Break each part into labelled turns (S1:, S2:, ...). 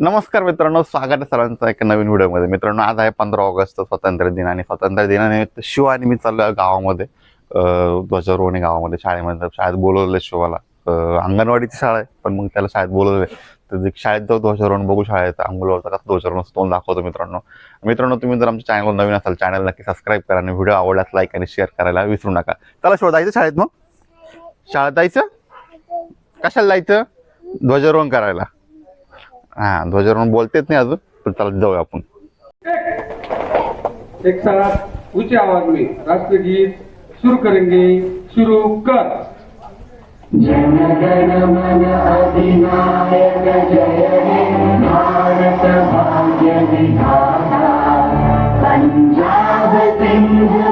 S1: नमस्कार मित्रांनो स्वागत आहे सर्वांचं एका नवीन व्हिडिओमध्ये. मित्रांनो आज आहे पंधरा ऑगस्ट स्वातंत्र्य दिन आणि स्वातंत्र्य दिनानिमित्त शिव आणि मी चाललो गावामध्ये. ध्वजारोहणी गावामध्ये शाळेमध्ये. शाळेत बोलवलं शिवाला. अंगणवाडीची शाळा आहे पण मग त्याला शाळेत बोलवले तर शाळेत जाऊ ध्वजारोहण बघू शाळेत. अंगुलवरचा कसं ध्वजारोहण असतो तोंड दाखवतो मित्रांनो. मित्रांनो तुम्ही जर आमच्या चॅनलवर नवीन असाल चॅनल नक्की सबस्क्राईब करा आणि व्हिडिओ आवडल्यास लाईक आणि शेअर करायला विसरू नका. त्याला शिवाय जायचं शाळेत मग? शाळेत जायचं? कशाला जायचं? ध्वजारोहण करायला. हा ध्वजारोहण बोलतेच नाही अजून पण चला जाऊया आपण.
S2: एक साथ ऊँचे आवाज़ में राष्ट्रगीत शुरू करेंगे शुरू कर.
S3: जनगण मन अधिनायक जय हे भारत भाग्य विधाता। पंजाब सिंध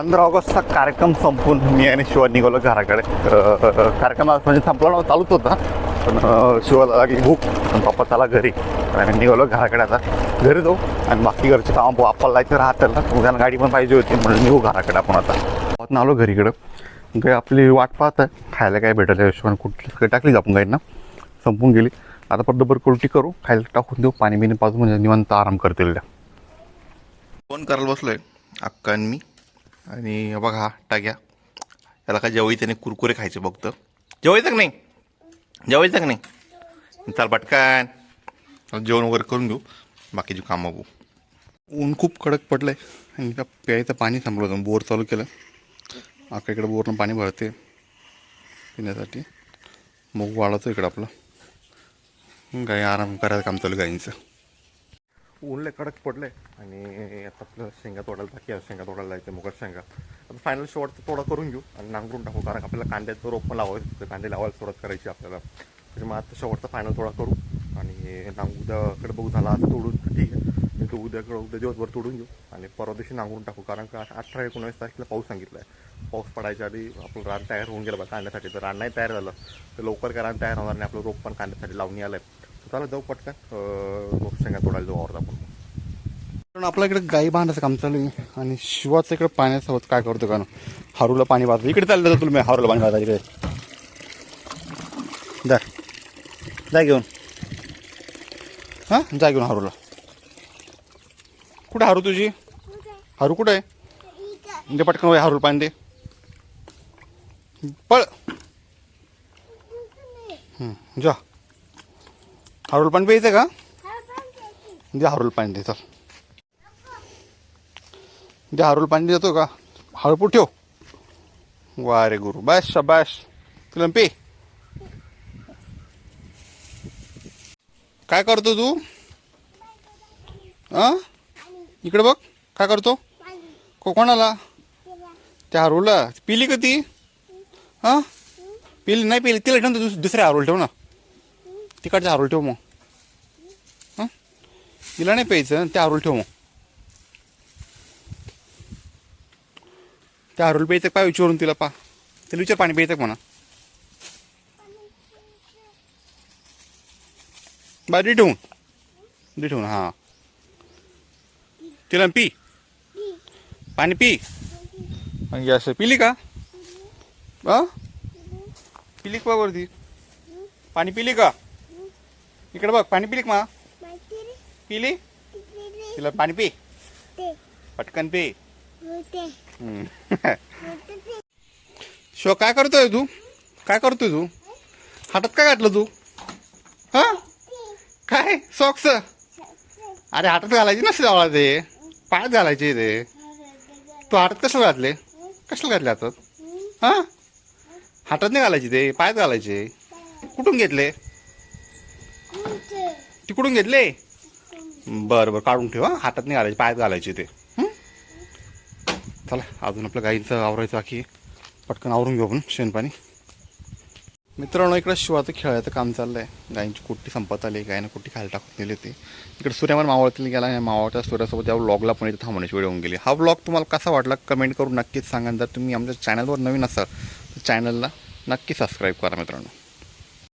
S1: पंधरा ऑगस्टचा कार्यक्रम संपून मी आणि शिवा निघालो घराकडे. कार्यक्रम म्हणजे संपला नव्हता चालूच होता. पण शिवाला लागली भूक. पण पप्पा चला घरी. आणि निघालो घराकडे आता. घरी जाऊ. आणि बाकी घरचे काम आपल्याला जायचं राहत त्याला. उद्याला गाडी पण पाहिजे होती. म्हणून निघू घराकडे आपण आता. आपण आलो घरीकडं. काही आपली वाट पाहत आहे. खायला काय भेटेल या हिशोबाने कुठली टाकली टाकलीच आपण गाईंना संपून गेली. आता परत डबर उलटी करू. खायला टाकून देऊ. पाणी बिणी पाजून म्हणजे निवांत आराम करतील त्या. फोन करायला बसलोय. अक्का आणि मी. आणि बघा टाक्या. याला काय जेवळी त्याने कुरकुरे खायचे फक्त. जेवायचं का नाही? जेवायचं का नाही? चाल पटकन. जेवण वगैरे करून घेऊ. बाकीची कामं बघू. ऊन खूप कडक पडलं आहे आणि त्या प्यायचं पाणी थांबलं होतं. बोर चालू केलं. आका इकडं बोरनं पाणी भरते पिण्यासाठी. मग वाढवतो इकडं आपलं. गाई आराम करायचं काम चालू गाईंचं. ऊन लय कडक पडले आणि आता आपलं शेंगा तोडायला बाकी आहे शेंगा तोडायला जायचं मुगात शेंगा. आता फायनल शेवटचं तोडा करून घेऊ आणि नांगरून टाकू कारण आपल्याला कांद्याचं रोप पण लावायचं होतं. कांदे लावायला सुरुवात करायची आपल्याला. त्याच्यामुळे आता शेवटचा फायनल तोडा करू आणि नांग उद्याकडे बघू झाला आता तोडून. ठीक आहे. तो उद्याकडे उद्या दिवसभर तोडून घेऊ आणि परवा दिवशी नांगरून टाकू कारण का अठरा एकोणावीस तारखेला पाऊस सांगितला आहे पाऊस पडायच्या आधी आपलं रान तयार होऊन गेलं बा कांद्यासाठी. तर रान नाही तयार झालं. तर लवकर काय रान तयार होणार नाही? आपलं रोप पण कांद्यासाठी लावणी आलं आहे. चला जाऊ पटकन. शेंगा तोडायला जाऊ आवडत आपण. कारण आपल्या इकडे गाई बांधायचं काम चालू आहे आणि शिवाचं इकडे होत. काय करतो का? हारूला पाणी पाहतो इकडे चाललं जातं तुम्ही हारूला पाणी पाहता इकडे. जा. जा घेऊन. हां? जा घेऊन हारूला. कुठं हारू तुझी? हारू कुठं? आहे दे पटकन वय हारूला पाणी दे. पळ. जा. हारूला पाणी प्यायचं का? दे हारूला पाणी दे चल. दे हारूला पाणी देतो का? हळपूर ठेव. वा रे गुरु. बस शबाश तुला पे. काय करतो तू? आ इकडे बघ. काय करतो? कोकणाला कोणाला? त्या हरुला पिली का ती? हा पिली नाही पिली. तिला ठेवून ना दुस दुसऱ्या ठेव ना. तिकडच्या हारूल ठेव मग. हां? तिला नाही प्यायचं त्या हारूल ठेव मग. त्या हारूल प्यायचं पाय विचारून तिला पा. तिला विचार पाणी प्यायचं म्हणा. बारी ठेवून. दे ठेवून हां. तिला पी. पाणी पी. म्हणजे असं पिली का? अ पिली का वरती? पाणी पिली का? इकडे बघ पाणी पिली का मा? पिली? तिला पाणी पी. पटकन पी. शो काय करतोय तू? काय करतोय तू? हातात काय घातलं तू? हा? काय? सॉक्स अरे हातात घालायची नसते जावळा ते. पायात घालायचे ते. तू हातात कसं घातले? कशाला घातले हातात? हा? हातात नाही घालायचे ते पायात घालायचे. कुठून घेतले? तिकडून घेतले? बरं बरं काढून ठेव हा. हातात नाही घालायचे पायात घालायचे ते? चला अजून आपलं गाईंचं आवरायचं बाकी आहे. पटकन आवरून घेऊ आपण शेणपाणी. मित्रांनो इकडे शिवाचं खेळायचं काम चाललंय. गायींची कुट्टी संपत आली गायनं कुट्टी खायला टाकून दिली होती. इकडे सूर्यावर मावळतील गेला आणि मावळच्या सूर्यासोबत या व्लॉगला पण इथे थांबण्याची वेळ होऊन गेली. हा व्लॉग तुम्हाला कसा वाटला कमेंट करून नक्कीच सांगा. जर तुम्ही आमच्या चॅनलवर नवीन असाल तर चॅनलला नक्की सबस्क्राईब करा मित्रांनो.